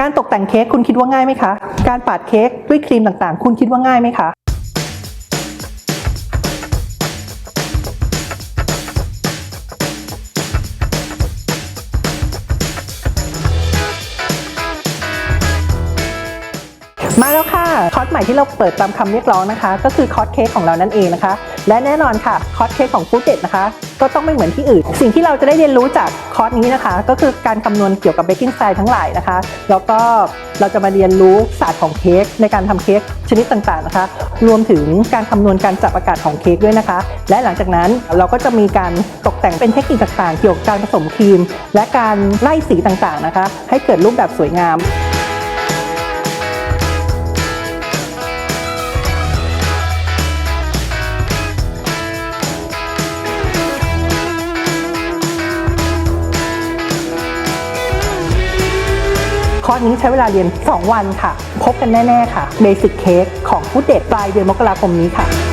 การตกแต่งเค้กคุณคิดว่าง่ายไหมคะ การปาดเค้กด้วยครีมต่างๆ คุณคิดว่าง่ายไหมคะ มาแล้วค่ะ คอร์สใหม่ที่เราเปิดตามคำเรียกร้องนะคะ ก็คือคอร์สเค้กของเรานั่นเองนะคะ และแน่นอนค่ะคอร์สเค้กของฟูเด็ดนะคะ ก็ต้องไม่เหมือนที่อื่น สิ่งที่เราจะได้เรียนรู้จากคอร์สนี้นะคะ ก็คือการคำนวณเกี่ยวกับเบกกิ้งไตล์ทั้งหลายนะคะ แล้วก็เราจะมาเรียนรู้ศาสตร์ของเค้กในการทำเค้กชนิดต่างๆนะคะ รวมถึงการคำนวณการจับอากาศของเค้กด้วยนะคะ และหลังจากนั้นเราก็จะมีการตกแต่งเป็นเทคนิคต่างๆ เกี่ยวกับการผสมครีม และการไล่สีต่างๆนะคะ ให้เกิดรูปแบบสวยงาม อร์สนี้ใช้เวลาเรียน 2 วันค่ะ พบกันแน่ ๆ ค่ะ Basic Cake ของผู้เด็ดปลายเดือนมกราคมนี้ค่ะ